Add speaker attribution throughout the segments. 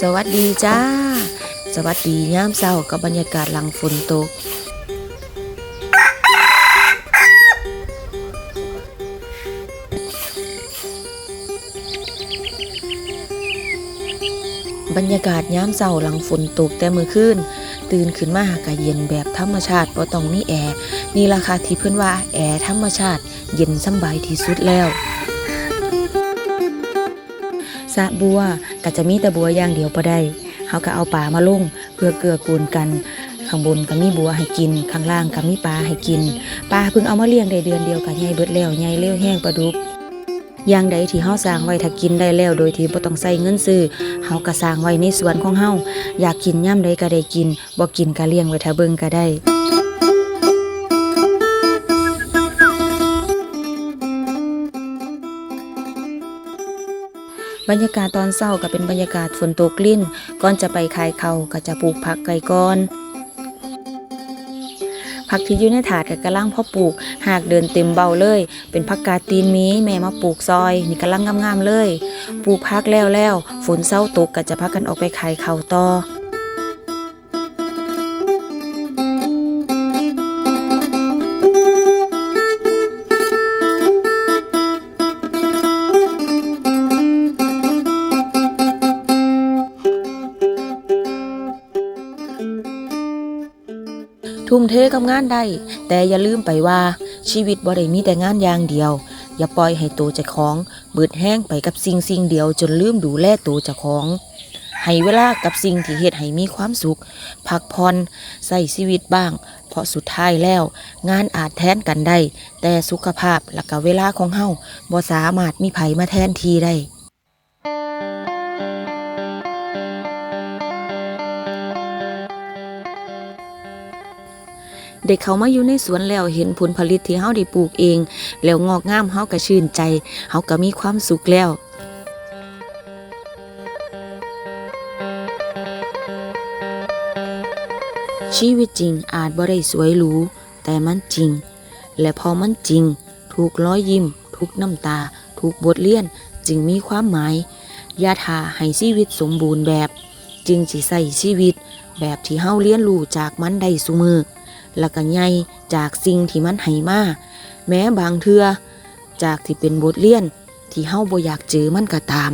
Speaker 1: สวัสดีจ้า สวัสดียามเช้ากับบรรยากาศหลังฝนตก บรรยากาศยามเช้าหลังฝนตกแต่มือคืนตื่นขึ้นมาหากะเย็นแบบธรรมชาติบ่ต้องมีแอร์นี่ราคาที่เพิ่อนว่าแอร์ธรรมชาติเย็นสบายที่สุดแล้ว ระบัวก็จะมีแต่บัวอย่างเดียวบ่ได้เฮาก็เอาป่ามาลงเพื่อเกือกูลกัน ข้างบนก็มีบัวให้กิน ข้างล่างก็มีปลาให้กินปลาเพิ่งเอามาเลี้ยงได้เดือนเดียวก็ใหญ่เบิดแล้วใหญ่เร็วแห้งปลาดุกอย่างใดที่เฮาสร้างไว้ถ้ากินได้แล้วโดยที่บ่ต้องใส่เงินซื้อเฮาก็สร้างไว้ในสวนของเฮาอยากกินย่ำใดก็ได้กินบ่กินก็เลี้ยงไว้ถ้าเบิ่งก็ได้ บรรยากาศตอนเศร้าก็เป็นบรรยากาศฝนตกลิ่นก่อนจะไปขายเขาก็จะปลูกผักไก่ก่อนผักที่อยู่ในถาดก็กำลังพ่อปลูก หากเดินเต็มเบาเลย เป็นผักกาดตีนมีแม่มาปลูกซอย นี่กำลังงามๆเลย ปลูกพักแล้วแล้ว ฝนเศร้าตกก็จะพักกันออกไปขายเขาต่อ ทุ่มเทกับงานได้ แต่อย่าลืมไปว่าชีวิตบ่ได้มีแต่งานอย่างเดียว อย่าปล่อยให้ตัวเจ้าของเบิดแห้งไปกับสิ่งสิ่งเดียว จนลืมดูแลตัวเจ้าของ ให้เวลากับสิ่งที่เฮ็ดให้มีความสุข พักผ่อนใส่ชีวิตบ้าง เพราะสุดท้ายแล้ว งานอาจแทนกันได้ แต่สุขภาพและก็เวลาของเฮาบ่สามารถมีไผมาแทนทีได้ เด็กเขามาอยู่ในสวนแล้วเห็นผลผลิตที่เฮาได้ปลูกเอง แล้วงอกงามเฮาก็ชื่นใจเฮาก็มีความสุขแล้วชีวิตจริงอาจบ่ได้สวยหรูแต่มันจริง และพอมันจริง ถูกร้อยยิ้ม ทุกน้ำตา ถูกบทเรียนจึงมีความหมายยาทาให้ชีวิตสมบูรณ์แบบ จึงสิใส่ชีวิต แบบที่เฮาเรียนรู้จากมันได้ซุมือ แล้วก็ใหญ่จากสิ่งที่มันให้มาแม้บางเทือจากที่เป็นบทเรียนที่เฮาบ่อยากเจอมันก็ตาม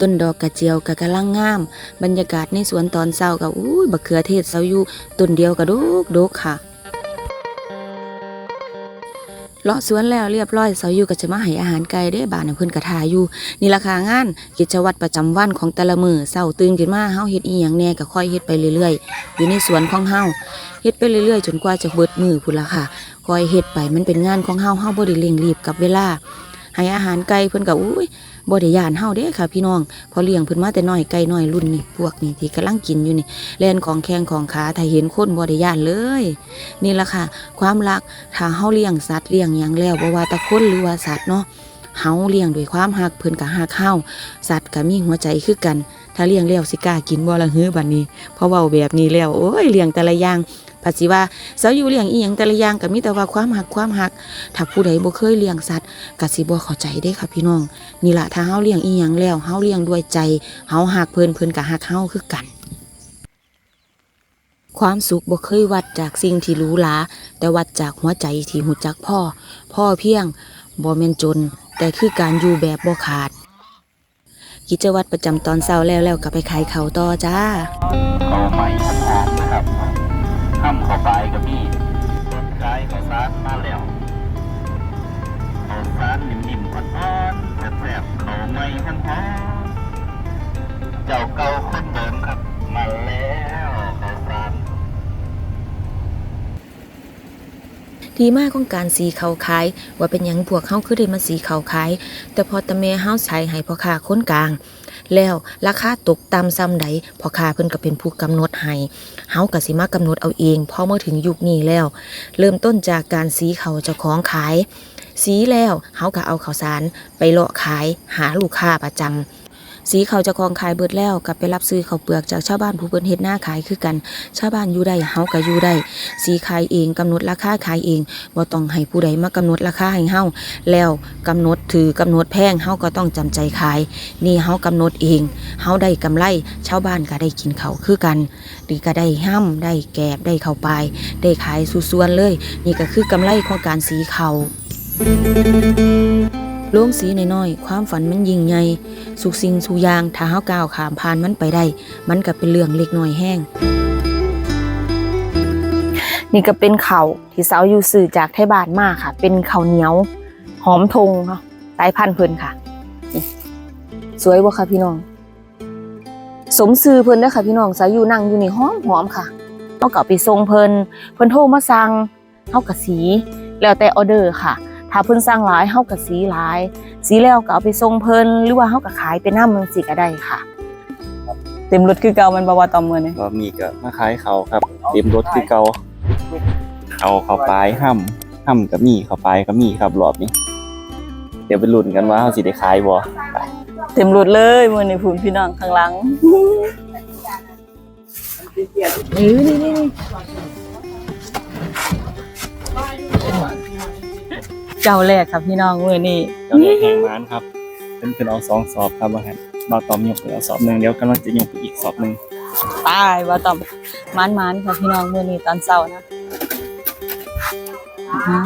Speaker 1: ต้นดอกกระเจียวกะกะลังงาม บรรยากาศในสวนตอนเช้าก็อุ้ยบักเขือเทศเซาอยู่ต้นเดียวก็ดกดกค่ะ เลาะสวนแล้วเรียบร้อยเสาอยู่ก็จะมาให้อาหารไก่ได้บานให้เพิ่นกระทาอยู่ นี่ราคางาน กิจวัตรประจำวันของแต่ละมือเสาตื่นขึ้นมาเฮาเฮ็ดอีหยังแน่ก็ค่อยเฮ็ดไปเรื่อยๆ อยู่ในสวนของเฮาเฮ็ดไปเรื่อยๆ จนกว่าจะเบิดมือพุ่นละค่ะค่อยเฮ็ดไปมันเป็นงานของเฮาเฮาบ่ได้เร่งรีบกับเวลาให้อาหารไก่เพิ่นก็อุ้ย บ่ได้ย่านเฮาเด้ค่ะพี่น้องพอเลี้ยงเพิ่นมาแต่น้อยไก่น้อยรุ่นนี่พวกนี่ที่กำลังกินอยู่นี่แล่นของแข้งของขาถ้าเห็นคนบ่ได้ย่านเลย นี่ล่ะค่ะ ความรักถ้าเฮาเลี้ยงสัตว์เลี้ยงหยังแล้วบ่ว่าแตะคนหรือว่าสัตว์เนาะเฮาเลี้ยงด้วยความฮักเพิ่นก็ฮักเฮาสัตว์ก็มีหัวใจคือกัน ถ้าเลี้ยงแล้วสิกล้ากินบ่ละฮือบัดนี้เพราะเว้าแบบนี้แล้วโอ้ยเลี้ยงแต่ละอย่าง ภาษีว่าเสาอยู่เลี้ยงอีหยังแต่ละอย่างก็มีแต่ว่าความหักความหัก ถ้าผู้ใดบ่เคยเลี้ยงสัตว์ก็สิบ่เข้าใจเด้ค่ะพี่น้องนี่ล่ะถ้าเฮาเลี้ยงอีหยังแล้วเฮาเลี้ยงด้วยใจเฮาหักเพิ่นเพิ่นก็หักเฮาคือกันความสุขบ่เคยวัดจากสิ่งที่รูหราแต่วัดจากหัวใจที่หูจักพ่อ พ่อเพียงบ่แม่นจน แต่คือการอยู่แบบบ่ขาด กิจวัตรประจำตอนเช้าแล้วแล้วก็ไปขายเขาต่อจ้า
Speaker 2: เขาใหม่หอมๆนะครับ ห้ำเข้าไปก็มีรสกายข้าวสารมาแล้วข้าวสารนิ่มๆอ่อนๆแซ่บๆเขาใหม่หอมๆเจ้าเก่าคนเดิมครับ มาแล้วข้าวสาร
Speaker 1: ที่มาของการสีเขาขาย ว่าเป็นหยังพวกเขาคือได้มาสีเขาขาย แต่พอตะเมเฮาใช้ให้พ่อค้าคนกลาง แล้วราคาตกตามซ้ำใดพอค้าเพิ่นก็เป็นผู้กำหนดให้เฮาก็สิมากำหนดเอาเองพอเมื่อถึงยุคนี้แล้ว เริ่มต้นจากการสีเขาเจ้าของขาย สีแล้วเฮาก็เอาข้าวสารไปเลาะขายหาลูกค้าประจำ
Speaker 3: สีเขาจะคองขายเบิดแล้วกลับไปรับซื้อเขาเปลือกจากชาวบ้านผู้เพิ่นเฮ็ดหน้าขายคือกัน ชาวบ้านอยู่ได้เฮาก็อยู่ได้ สีขายเองกำหนดราคาขายเองบ่ต้องให้ผู้ใดมากำหนดราคาให้เฮาแล้วกำหนดถือกำหนดแพงเฮาก็ต้องจำใจขาย นี่เฮากำหนดเองเฮาได้กำไร ชาวบ้านก็ได้กินเขาคือกันดีก็ได้ห้ำได้แกบได้เข้าวปได้ขายสู่ส่วนเลย นี่ก็คือกำไรของการสีเขาว โล่งสีน้อยๆความฝันมันยิ่งใหญ่สุกสิ่งสุยางถ้าเฮาก้าวข้ามผ่านมันไปได้ มันก็เป็นเรื่องเล็กน้อยแห้งนี่ก็เป็นเขาที่สาวอยู่สื่อจากไทยบ้านมากค่ะ เป็นเข้าเหนียว หอมทงค่ะสายพันธุ์เพิ่นค่ะสวยบ่ค่ะพี่น้อง สมซื้อเพิ่นเด้ค่ะพี่น้องสาวอยู่นั่งอยู่นี่หอมหอมค่ะเฮาก็เอาไปส่งเพิ่นเพิ่นโทรมาสั่งเฮาก็สี แล้วแต่ออเดอร์ค่ะ ถ้าเพิ่นสั่งหลายเฮาก็สีหลาย สีแล้วก็เอาไปส่งเพิ่นหรือว่าเฮาก็ขายเป็นน้ำมันสิก็ได้ค่ะ เต็มรถคือเก่ามันบ่ว่าตอมมื้อนี้
Speaker 4: ก็มีก็มาขายเขาครับ เต็มรถคือเก่าเขาเขาปลายห้ำห้ำก็มีเขาปลายก็มีครับรอบนี้ เดี๋ยวไปลุ้นกันว่าเขาสิได้ขายบ่
Speaker 3: เต็มรถเลยมื้อนี้พุ่นพี่น้องข้างหลังเออนี่นี่นี่ เจ้าแรกครับพี่น้องมื้อนี้
Speaker 4: เจ้าแรกแห่งร้านครับเป็นเป็นเอาสองสอบครับว่าหั่นบ่าวตอมยกไปเอาสอบหนึ่งเดี๋ยวกำลังจะยกไปอีกสอบหนึ่ง
Speaker 3: ตายว่าต่อมมันมันๆค่ะพี่น้องมื้อนี้ตอนเช้านะอ่า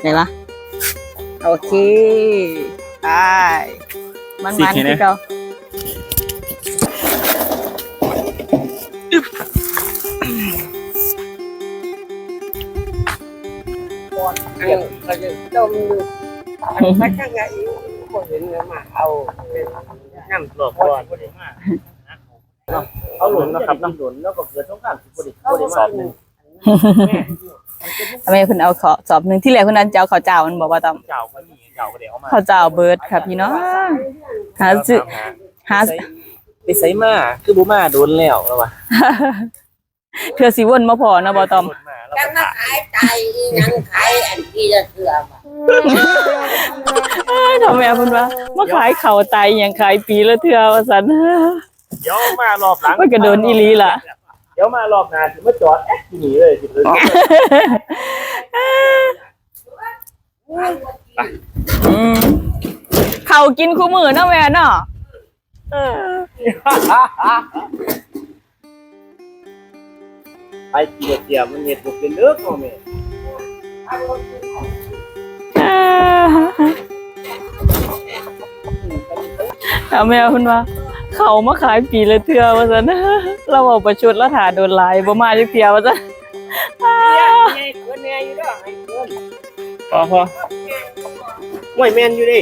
Speaker 3: ไหนวะโอเคตายมันมันๆคือเก่า
Speaker 5: ก็จะต้มดูมันก็ไงคนเห็นเงินมาเอาน้ำหลอกก่อน
Speaker 6: เอาหลุนนะครับน้ำหลุนแล้วก็เกิดสงครามสิบริบริ
Speaker 4: สอบหนึ่ง
Speaker 3: ทำไมเพิ่นเอาขอสอบหนึงที่แรกเพิ่นนั้นจะเอาข้าวเจ้ามันบอกว่าต่อม
Speaker 6: เจ้าก็มีเจ้าก็เดี๋ยวเอามา
Speaker 3: ข้าวเจ้าเบิดค่ะพี่น้องหาซื้อหา
Speaker 6: ไปใส่มาคือบูมาโดนแล้วแล้ววะ
Speaker 3: เทื่อสิวนมาพอนะบ่ตอม
Speaker 5: จังมาขายไตยังขายอันที่จะเสื่อม
Speaker 3: เอ้ยทำไมเพิ่นว่ามาขายข้าวไตหยังขายปีละเทื่อว่าซั่น
Speaker 6: เดี๋ยวมารอบหลัง
Speaker 3: มันก็โดนอีหลีล่ะ
Speaker 6: เดี๋ยวมารอบหน้าถึงมาจอดแอ๊ะที่นี่เลยสิเลย
Speaker 3: อืมข้าวกินคู่มื้อเนาะแม่เนาะเออ
Speaker 6: ไปเกียร์เกียร์มันเงียบบุกเป็นเลือกเอาแม่
Speaker 3: ถามแม่เพิ่นว่า เขามาขายปีละเทื่อว่าซั่นเราเอาประชดแล้วถ่าโดนหลายบ่มาจักเที่ยว่าซั่น
Speaker 5: ไงคนเนี่ยอยู่ด้วยไอ้คน
Speaker 6: พอพอห่วยแมนอยู่ดิ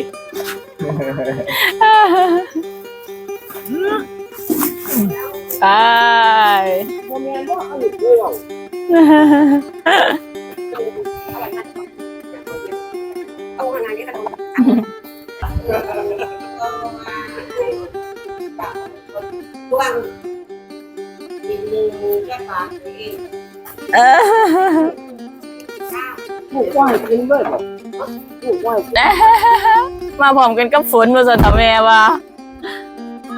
Speaker 3: ตาย
Speaker 5: ค นเนี่ยก็เอาอยู่ด้วยเอาขนาดนี้กันว่างกินมือแค่ปากเอง
Speaker 3: เออ
Speaker 5: ถูกว่ากินด้วยถูกว่า
Speaker 3: มาพร้อมกันกับฝนว่าซั่นถามแม่ว่า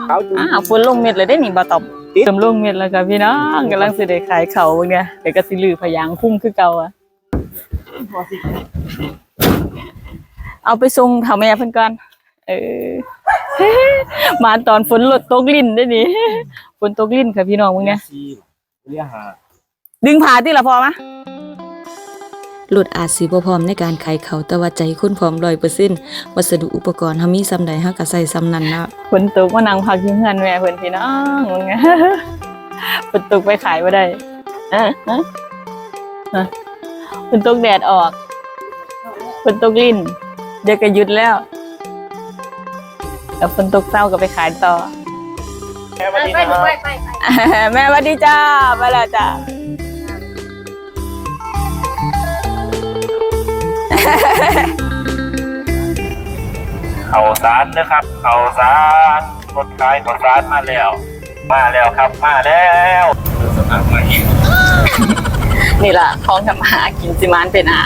Speaker 6: เขาดู
Speaker 3: อ่าฝนลงเม็ดเลยได้นี่บ่ตอบ เติมลงเม็ดแล้วค่ะพี่น้องกำลังสิได้ขายเขาเบิ่งเนี่ยเดี๋ยวก็สิลือพยางพุ่งคือเก่าอะเอาไปส่งถามแม่เพิ่นก่อนเออ มาตอนฝนลดตกลิ้นได้นี่ฝนตกลิ้นค่ะพี่น้องมึงเนี่ย
Speaker 6: ซีเรียกหา
Speaker 3: ดึงผาที่ละพอมะ หลุดอาจสิบ่พร้อมในการขายเขาแต่ว่าใจคุณพร้อมร้อยเปอร์เซ็นต์วัสดุอุปกรณ์เฮามีซ้ำใดเฮาก็ใส่ซ้ำนั้นนะฝนตกมานั่งพักอยู่เฮือนแม่เพิ่นพี่น้องมึงฝนตกไปขายบ่ได้เออเออเออฝนตกแดดออกฝนตกลิ้นเดี๋ยวก็หยุดแล้วแล้วฝนตกเศร้าก็ไปขายต่อ
Speaker 6: แค่วันนี้
Speaker 5: ไป
Speaker 6: นะ
Speaker 5: ไปไปไป
Speaker 3: แม่สวัสดีจ้าไปแล้วจ้า
Speaker 6: เขาสารนะครับ เขาสารรถขายเขาสารมาแล้ว มาแล้วครับ มาแล้วสมัครมาอีก
Speaker 3: นี่ล่ะท้องทำมาหากินสิมานเป็นอา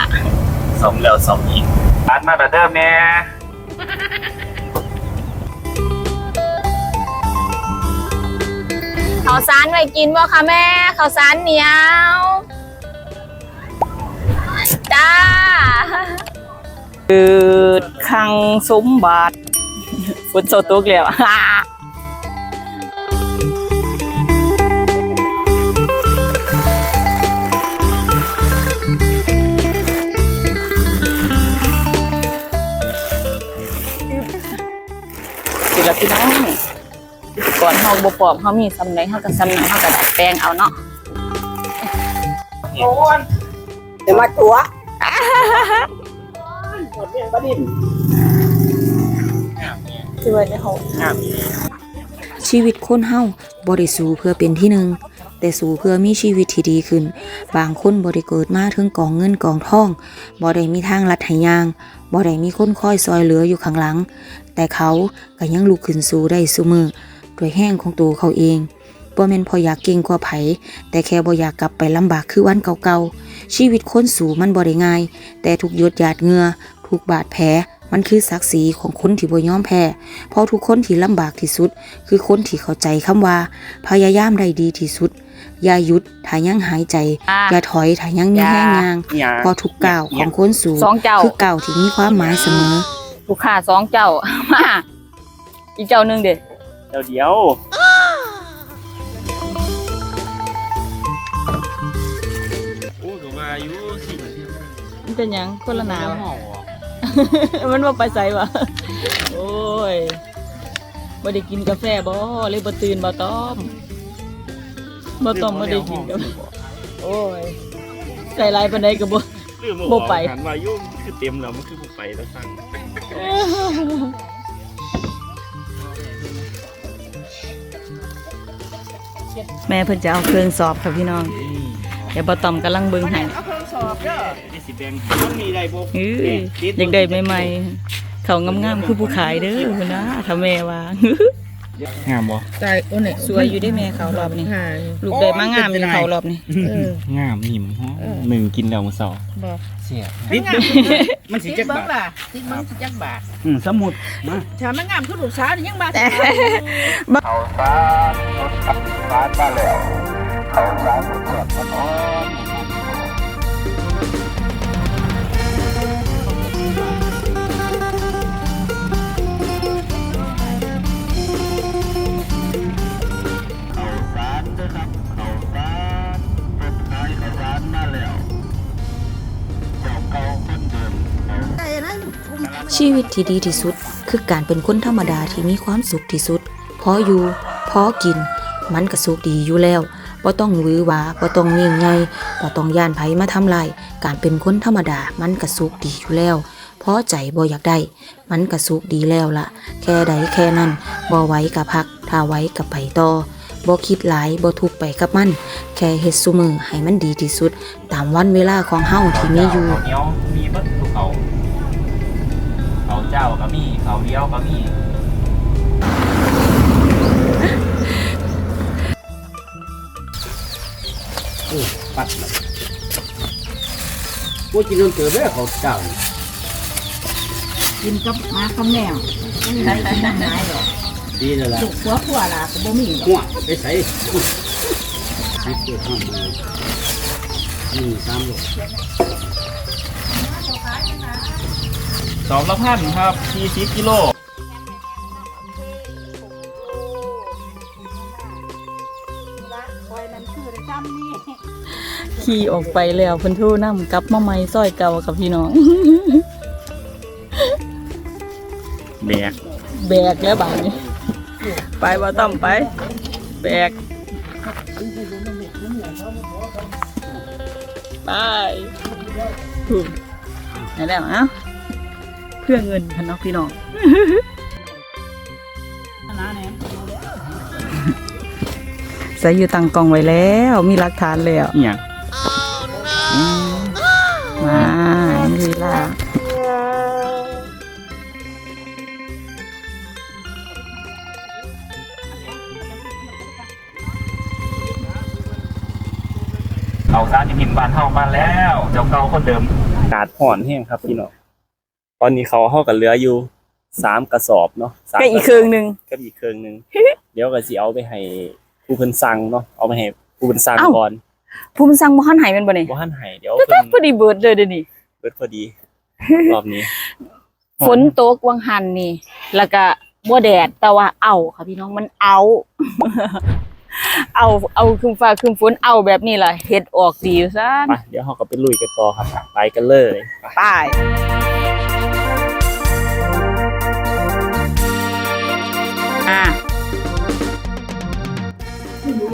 Speaker 6: สมแล้วสมอีกสารมาแต่เดิมแม่า
Speaker 1: วสารไว้กินบ่คะแม่ข้าวสารเหนียว จ้าคือคังสมบัติฝนโซตุกแล้วสิละพี่น้องก่อนเฮาบ่ปลอมเฮามีสำไหนเฮาก็สำนั้นเฮาก็ดัดแปลงเอาเนาะ
Speaker 5: โอนเดี๋ยวมาตัว
Speaker 2: หมดเนี่ยประดิน
Speaker 1: คือว่าเฮา
Speaker 2: งาม
Speaker 1: ชีวิตคนเฮาบ่ได้สู้เพื่อเป็นที่หนึ่งแต่สู้เพื่อมีชีวิตที่ดีขึ้น บางคนบ่ได้เกิดมาถึงกองเงินกองทองบ่ได้มีทางลัดให้ย่างบ่ได้มีคนคอยซอยเหลืออยู่ข้างหลัง แต่เขาก็ยังลุกขึ้นสู้ได้ซุมือด้วยแห้งของตัวเขาเอง บ่แม่นเพออยากเก่งกว่าไผ แต่แค่บ่อยากกลับไปลำบากคือวันเก่าๆ ชีวิตคนสู่มันบ่ได้ง่าย แต่ทุกหยดหยาดเหงื่อทุกบาดแผลมันคือศักดิ์ศรีของคนที่บ่ยอมแพ้ เพราะทุกคนที่ลำบากที่สุด คือคนที่เข้าใจคำว่า พยายามได้ดีที่สุด อย่าหยุดถ้ายังหายใจ อย่าถอยถ้ายังมีแห้งยาง
Speaker 6: หยา
Speaker 1: เพอทุกก้าวของคนสูง
Speaker 3: สองเจ้า
Speaker 1: คือก้าวที่มีความหมายเสมอ
Speaker 3: ลูกค้าสองเจ้ามาอีกเจ้าหนึ่งเด็ด
Speaker 6: เดี๋ยวเดี๋ยว
Speaker 3: เป็นหยังคนละหนาว
Speaker 6: เมา
Speaker 3: มันว่าไปใส่วะโอ้ยบ่ได้กินกาแฟบ่เลยบ่ตื่นบ่ต้อมบ่ต้อมบ่ได้กินกาแฟโอ้ยใส่ลายปานใดก็บ่
Speaker 6: ลืมเอา
Speaker 3: บ่ไป
Speaker 6: หันว่ายุ่งคือเต็มแล้วมันคือบ่ไปแล้วสั่ง
Speaker 3: แม่เพิ่นจะเอาเครื่องสอบค่ะพี่น้อง เดี๋ยวบ่ต้อมกำลังเบิ่งให้
Speaker 5: เอาเครื่ องสอบเด้อ
Speaker 6: นี่สิแบ่งมันมีได้บ่
Speaker 3: เอ้ยอยากได้ใหม่ๆเขางามๆคือผู้ขายเด้อพุ่นนะถ้าแม่ว่า
Speaker 6: งามบ่
Speaker 3: ใจโอ้เนี่ยสวยอยู่ได้แม่เขารอบนี้ลูกได้มางามอยู่เขารอบนี้
Speaker 6: งามนิ่มฮะหนึ่งกินแล้วมื้อเช้า
Speaker 3: บ่
Speaker 6: เสีย
Speaker 2: นิดมันสิจักบาท
Speaker 5: ล่ะที่มันสิจักบาท
Speaker 2: อืมสมุดมา
Speaker 5: ถ้ามันงามคือลูกสาวนี่ยังบาท
Speaker 2: เขาสารรถขับสารมาแล้วเขาสารรถแสบมันอ่อน
Speaker 1: ชีวิตที่ดีที่สุด คือการเป็นคนธรรมดาที่มีความสุขที่สุด พออยู่ พอกิน มันก็สุขดีอยู่แล้วบ่ต้องหวือวาบ่ต้องเงียงใหญ่บ่ต้องย่านไผมาทำลาย การเป็นคนธรรมดา มันก็สุขดีอยู่แล้วพอใจบ่อยากได้ มันก็สุขดีแล้วล่ะ แค่ใดแค่นั้นบ่ไหวก็พัก ถ้าไหวก็ไปต่อ บ่คิดหลายบ่ทุกข์ไปกับมัน แค่เฮ็ดซุมือให้มันดีที่สุด ตามวันเวลาของเฮาที่มีอยู่
Speaker 6: เขาเหนียวมีเบิดทุกเขาเขาเจ้าก็มีเขาเดียวก็มี
Speaker 2: ปัดเลยกูกินน้ำเกลือแม่เขาเจ้านี่
Speaker 5: กินกับหมากับแมวไม่มีใครกินน้ำหายหรอก
Speaker 2: ดีแล้วล่ะ
Speaker 5: ลูกหัวผัวล่ะก็บ่มีหรอก
Speaker 2: หัวไปใส่สิบเกิดห้องเลยหนึ่งสามโล
Speaker 6: สองละพันครับสี่สิบกิโล
Speaker 3: ขี่ออกไปแล้วเพิ่นทู่นำกลับมาใหม่ซอยเก่ากับพี่น้อง
Speaker 6: แบก
Speaker 3: แบกแล้วบาดนี้ ไปบ่ต้องไป แบก ไปถูกไหนแล้วเอ้าเพื่อเงินพันเนาะพี่น้องใส่อยู่ตังกล่องไว้แล้ว มีหลักฐานแล้ว
Speaker 6: อหย่าง บานเฮามาแล้ว เจ้าเก่าคนเดิมกาดห่อนแห้งครับพี่น้องตอนนี้เขาเฮากับเหลืออยู่สามกระสอบเนาะสาม
Speaker 3: ก็อีกครึ่งหนึง
Speaker 6: ก็อีกเครื่องหนึงเดี๋ยวก็สิเอาไปให้ผู้เพิ่นสั่งเนาะเอาไปให้ผู้เพิ่นสั่ง
Speaker 3: เอ้า
Speaker 6: ก่อน
Speaker 3: ผู้มันสั่งบ่ทันให้แม่นบ่นี่
Speaker 6: บ่ทันให้เดี๋ยว
Speaker 3: ก็
Speaker 6: เพิ่น
Speaker 3: พอดีเบิดเลยเดี๋ยวนี้
Speaker 6: เบิดพอดีรอบนี้
Speaker 3: ฝนตกวังหันนี่ แล้วก็บ่แดดแต่ว่าเอาค่ะพี่น้องมันเอา เอาเอาครึมฟ้าครึมฝนเอาแบบนี้ล่ะเฮ็ดออกดีซั่น
Speaker 6: ไปเดี๋ยวเราก็ไปลุยกันต่อครับ ไปกันเลยไป
Speaker 3: ไปอ่า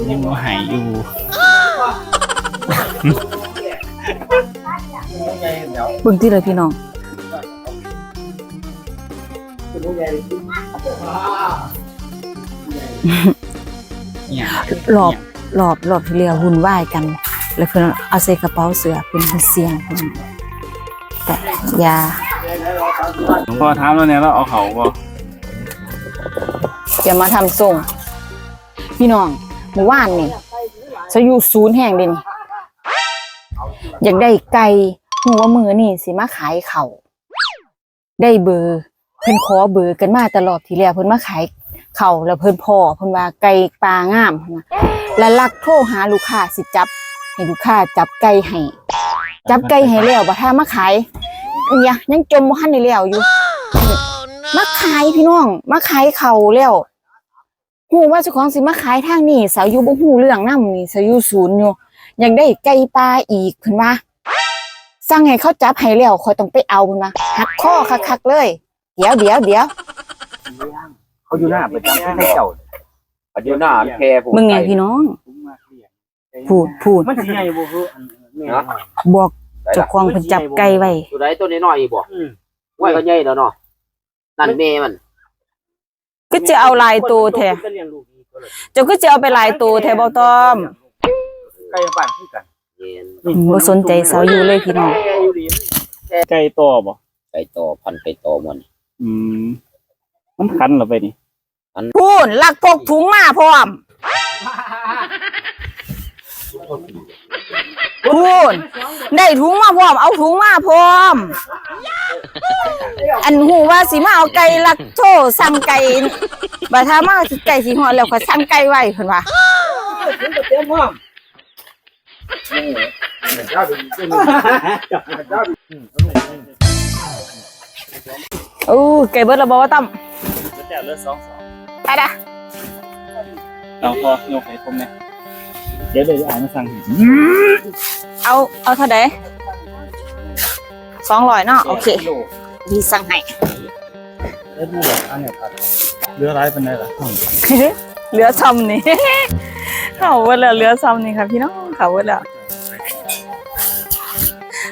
Speaker 6: ยังบ่ใหายอยู่
Speaker 3: เบิ่งที่เลยพี่น้อง
Speaker 6: เนี่ย
Speaker 3: รอบรอบรอบที่เรียหุ่นวายกัน แล้วเพิ่นเอาใส่กระเป๋าเสื้อเพิ่นเสียงเพิ่นแต่อยา
Speaker 6: หลวงพ่อถามแล้วเนี่ยเราเอาเขาบ่
Speaker 3: อย่ามาทำส่ง พี่น้องเมื่อวานนี่จะอยู่ศูนย์แห่งเด่นอยากได้ไก่หัวมือนี่สิมาขายเขาวได้เบอร์เพิ่นขอเบอร์กันมาตลอดทีแล้วเพิ่นมาขาย เขาแล้วเพิ่นพ่อเพิ่นว่าไก่ปลางามนว่าแล้วลักโทรหาลูกค้าสิจับ ให้ลูกค้าจับไก่ให้จับไก่ให้แล้วบ่ถ้ามาขายเนี่ยยังจมบ่ทันได้แล้วอยู่มาขายพี่น้องมาขายเขาแล้วหูว่าเจ้าของสิมาขายทางนี้สาวอยู่บ่ฮู้เรื่องนำนี่สาวอยู่ศูนย์อยู่ยากได้ไก่ปลาอีกเพิ่นว่าสั่งให้เขาจับให้แล้วคอยต้องไปเอาเพิ่นว่าหักคอคักๆเลย เดี๋ยวเดี๋ยวเดี๋ยว
Speaker 5: เขาอยู่หน้าประจำที่ให้เจ้าเขาอยู่หน้าแค่ผม
Speaker 3: มึงไงพี่น้อง พูดพูด
Speaker 5: มันสิใหญ่บ่คือเนาะ
Speaker 3: บอกเจ้าของเพิ่นจับไก่ไว้
Speaker 7: ตัวใดตัวน้อยๆอีกบ่ไว้ก็ใหญ่แล้วเนาะนั่นแม่มัน
Speaker 3: ก็จะเอาลายตัวแท้เจ้าก็จะเอาไปลายตัวแท้บ่ต้อม
Speaker 5: ใกล้บ้านคือกัน
Speaker 7: เย็น
Speaker 3: อืมบ่สนใจสาวอยู่เลยพี่น้อง
Speaker 6: ไก่ต่อบ่
Speaker 7: ไปต่อพันไปต่อมัน
Speaker 6: อืมมันคันเหรอไปนี่
Speaker 3: พูนลักพกถุงมาพร้อมพูนได้ถุงมาพร้อม เอาถุงมาพร้อม อันหูว่าสิมาเอาไก่ลักโทสั่งไก่บัดถ้ามาไก่สิฮอดแล้วก็สั่งไก่ไว้เพิ่นว่าโอ้ไก่เบิร์ดแล้วบ่ว่าตั้ม
Speaker 6: แล้วแต่เลือดสองสอง
Speaker 3: ไปดะ
Speaker 6: เอาพอยกให้ผมเนี่ยเดี๋ยวเดี๋ยวอ่านมาสั่งให้
Speaker 3: เอาเอาเท่าใด200เนาะโอเคพี่สั่งให้
Speaker 6: เลือดนี่เหรออันเนี้ยครับเรือร้ายเป็นไงล่ะ
Speaker 3: เหลือซ้ำนี่เขาเบิดแล้วเหลือซ้ำนี่ค่ะพี่น้องเขาเบิดแล้ว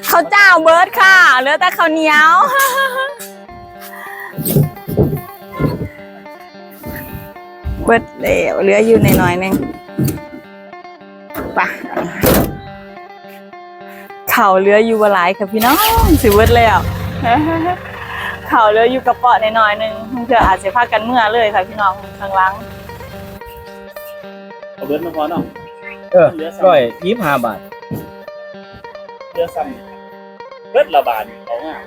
Speaker 3: ข้าวเจ้าเบิร์ดค่ะเหลือแต่ข้าวเหนียว เบิดแล้วเหลืออยู่ในน้อยๆหนึงไปะข่าวเหลืออยู่บ่หลายค่ะพี่น้องสิเบิดแล้วข่าวเหลืออยู่กระเป๋อในน้อยๆหนึงเพื่ออาจจะพากันเมื่อเลยค่ะพี่น้องข้างหล่าง
Speaker 6: เอาเบิร์ดมาพอเนาะ
Speaker 5: เออร้อยยี่สิบห้าบาท
Speaker 6: เรือซ้ำเบิร์ดละบาทเอาง่าย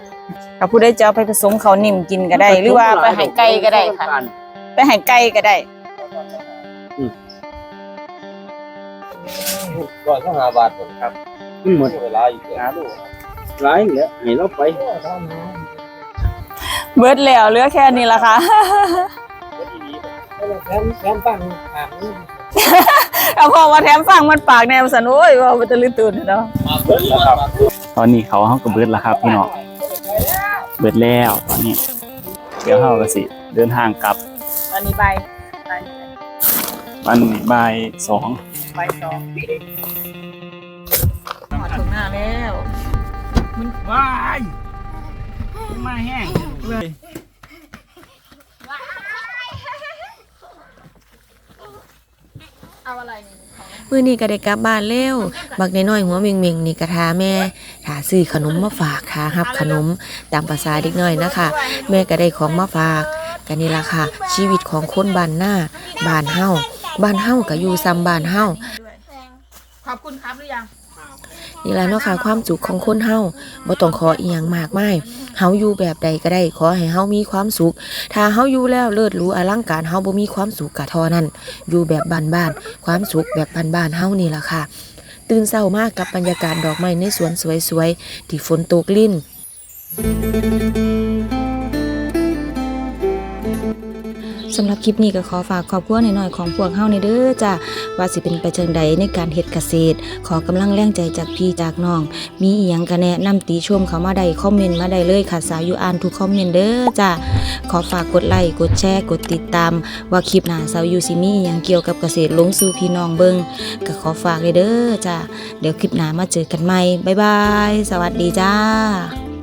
Speaker 3: กับผู้ได้จะเอาไปผสมเขาวนิ่มกินก็ได้ หรือว่าไปใหายไก่ก็ได้ค่ะ ไปใหายไก่ก็ได้
Speaker 5: ร้อยห้าบาทครับมันหมดเวลาอีก
Speaker 6: หาลูก
Speaker 5: หลายเหลือให้เราไป
Speaker 3: เบิดแล้วเหลือแค่นี้ละค่ะ
Speaker 6: เบิร์ดอีนี้
Speaker 5: แถมแถมปังอ่าง
Speaker 3: เอาพอมาแถมฟังมันปากแนวสันโอ้ยว่ามันจะลื่นตื่นเนาะ
Speaker 6: เบิร์ดแล้วครับตอนนี้เขาเขากับเบิร์ดแล้วครับพี่น้องเบิร์ดแล้วตอนนี้เดี๋ยวเขาก็สิเดินทางกลับ
Speaker 3: ตอนนี้ใบ
Speaker 6: วันบ่ายสอง
Speaker 3: ใบสองมาถึงหน้าแล้ว
Speaker 6: มันวายมาแห้งเลยเมื้
Speaker 1: อนี้ก็ได้กลับบ้านแล้วบักน้อยหัวเม่งนี่ก็ทาแม่ทาซื้อขนมมาฝากทารับขนมตามภาษาเด็กน้อยนะคะ แม่ก็ได้ของมาฝากกันนี่ละค่ะ ชีวิตของคนบ้านหน้าบ้านเฮาบ้านเฮาก็อยู่ซ้ำบ้านเฮา
Speaker 3: ขอบคุณครับหรือยัง
Speaker 1: นี่ล่ะเนาะค่ะความสุขของคนเฮาบ่ต้องขออีหยังมากมายเฮาอยู่แบบใดก็ได้ ขอให้เฮามีความสุข ถ้าเฮาอยู่แล้วเลิศหรูอลังการเฮาบ่มีความสุขกะทอนั้นอยู่แบบบ้านๆความสุขแบบบ้านๆเฮานี่ล่ะค่ะ ตื่นเช้ามากกับบรรยากาศดอกไม้ในสวนสวยๆที่ฝนตกลิ่น สำหรับคลิปนี้ก็ขอฝากครอบครัวหน่อยๆของพวกเฮาในเด้อจ้ะว่าสิเป็นไปจังใดในการเฮ็ดเกษตร ขอกำลังแรงใจจากพี่จากน้อง มีอีหยังก็แนะนำติชมเขามาได้คอมเมนต์มาได้เลยค่ะสาวอยู่อ่านทุกคอมเมนต์เด้อจ้ะขอฝากกดไลค์กดแชร์กดติดตาม ว่าคลิปหน้าสาวอยู่สิมีอีหยังเกี่ยวกับเกษตรลงสู่พี่น้องเบิงก็ขอฝากเลยเด้อจ้ะเดี๋ยวคลิปหน้ามาเจอกันใหม่บ๊ายบาย สวัสดีจ้า